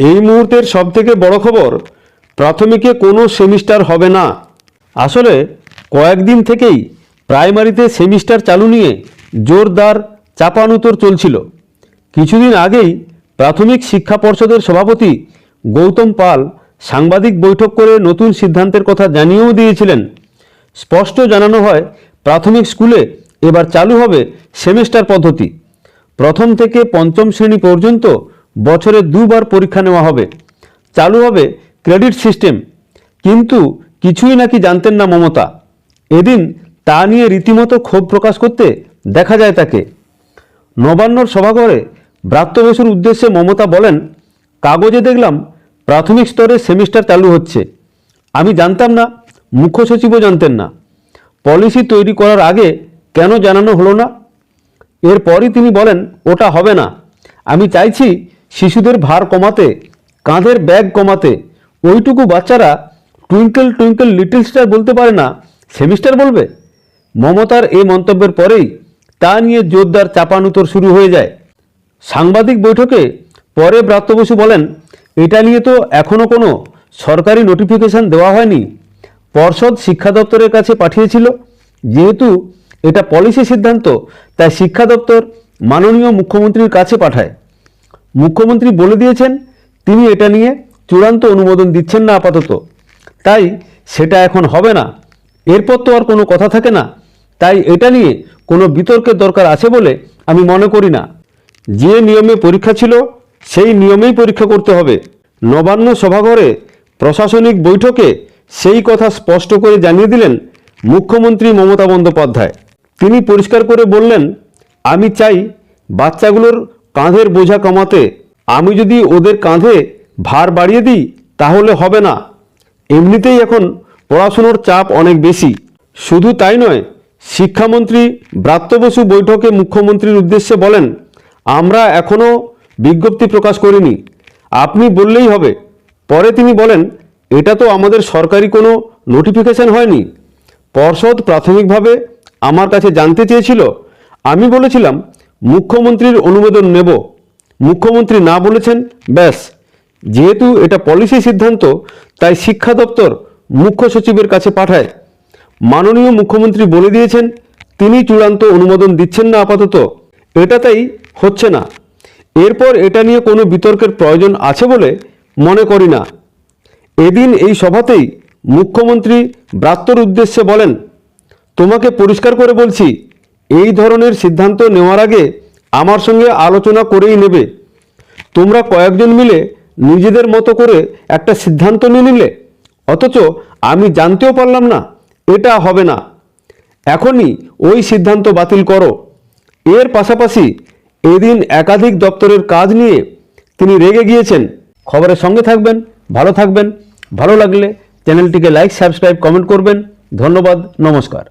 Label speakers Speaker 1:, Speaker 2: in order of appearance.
Speaker 1: এই মুহূর্তের সবথেকে বড় খবর, প্রাথমিকে কোনো সেমিস্টার হবে না। আসলে, কয়েকদিন থেকেই প্রাইমারিতে সেমিস্টার চালু নিয়ে জোরদার চাপানুতর চলছিল। কিছুদিন আগেই প্রাথমিক শিক্ষা পর্ষদের সভাপতি গৌতম পাল সাংবাদিক বৈঠক করে নতুন সিদ্ধান্তের কথা জানিয়েও দিয়েছিলেন। স্পষ্ট জানানো হয়, প্রাথমিক স্কুলে এবার চালু হবে সেমিস্টার পদ্ধতি। প্রথম থেকে পঞ্চম শ্রেণি পর্যন্ত বছরে দুবার পরীক্ষা নেওয়া হবে। চালু হবে ক্রেডিট সিস্টেম। কিন্তু কিছুই নাকি জানতেন না মমতা। এদিন তা নিয়ে রীতিমতো ক্ষোভ প্রকাশ করতে দেখা যায় তাকে। নবান্নর সভাঘরে ব্রাত্য বসুর উদ্দেশ্যে মমতা বলেন, কাগজে দেখলাম প্রাথমিক স্তরে সেমিস্টার চালু হচ্ছে। আমি জানতাম না, মুখ্য সচিবও জানতেন না। পলিসি তৈরি করার আগে কেন জানানো হলো না? এরপরই তিনি বলেন, ওটা হবে না। আমি চাইছি শিশুদের ভার কমাতে, কাঁধের ব্যাগ কমাতে, ওইটুকু বাচ্চারা টুইঙ্কেল টুইঙ্কেল লিটল স্টার বলতে পারে না সেমিস্টার বলবে? মমতার এই মন্তব্যের পরেই তা নিয়ে জোরদার চাপানুতর শুরু হয়ে যায়। সাংবাদিক বৈঠকে পরে ব্রাত্য বসু বলেন, এটা নিয়ে তো এখনও কোনো সরকারি নোটিফিকেশন দেওয়া হয়নি। পর্ষদ শিক্ষা দপ্তরের কাছে পাঠিয়েছিল। যেহেতু এটা পলিসি সিদ্ধান্ত, তাই শিক্ষা দপ্তর মাননীয় মুখ্যমন্ত্রীর কাছে পাঠায়। মুখ্যমন্ত্রী বলে দিয়েছেন, তিনি এটা নিয়ে চূড়ান্ত অনুমোদন দিচ্ছেন না আপাতত। তাই সেটা এখন হবে না। এরপর তো আর কোনো কথা থাকে না। তাই এটা নিয়ে কোনো বিতর্কের দরকার আছে বলে আমি মনে করি না। যে নিয়মে পরীক্ষা ছিল, সেই নিয়মেই পরীক্ষা করতে হবে। নবান্ন সভাঘরে প্রশাসনিক বৈঠকে সেই কথা স্পষ্ট করে জানিয়ে দিলেন মুখ্যমন্ত্রী মমতা বন্দ্যোপাধ্যায়। তিনি পরিষ্কার করে বললেন, আমি চাই বাচ্চাগুলোর কাঁধের বোঝা কমাতে আমি যদি ওদের কাঁধে ভার বাড়িয়ে দিই, তাহলে হবে না। এমনিতেই এখন পড়াশুনোর চাপ অনেক বেশি। শুধু তাই নয়, শিক্ষামন্ত্রী ব্রাত্য বসু বৈঠকে মুখ্যমন্ত্রীর উদ্দেশ্যে বলেন, আমরা এখনও বিজ্ঞপ্তি প্রকাশ করিনি। আপনি বললেই হবে। পরে তিনি বলেন, এটা তো আমাদের সরকারি কোনো নোটিফিকেশন হয়নি। পর্ষদ প্রাথমিকভাবে আমার কাছে জানতে চেয়েছিল। আমি বলেছিলাম মুখ্যমন্ত্রীর অনুমোদন নেব। মুখ্যমন্ত্রী না বলেছেন, ব্যাস। যেহেতু এটা পলিসি সিদ্ধান্ত, তাই শিক্ষা দপ্তর মুখ্য সচিবের কাছে পাঠায়। মাননীয় মুখ্যমন্ত্রী বলে দিয়েছেন, তিনি চূড়ান্ত অনুমোদন দিচ্ছেন না আপাতত। এটা তাই হচ্ছে না। এরপর এটা নিয়ে কোনো বিতর্কের প্রয়োজন আছে বলে মনে করি না। এদিন এই সভাতেই মুখ্যমন্ত্রী ব্রাত্যর উদ্দেশ্যে বলেন, তোমাকে পরিষ্কার করে বলছি এই ধরনের সিদ্ধান্ত নেওয়ার আগে আমার সঙ্গে আলোচনা করেই নেবে। তোমরা কয়েকজন মিলে নিজেদের মতো করে একটা সিদ্ধান্ত নিয়ে নিলে। অথচ আমি জানতেও পারলাম না, এটা হবে না। এখনই ওই সিদ্ধান্ত বাতিল করো। এর পাশাপাশি এদিন একাধিক দপ্তরের কাজ নিয়ে তিনি রেগে গিয়েছেন। খবরের সঙ্গে থাকবেন, ভালো থাকবেন, ভালো লাগলে চ্যানেলটিকে লাইক, সাবস্ক্রাইব, কমেন্ট করবেন। ধন্যবাদ, নমস্কার।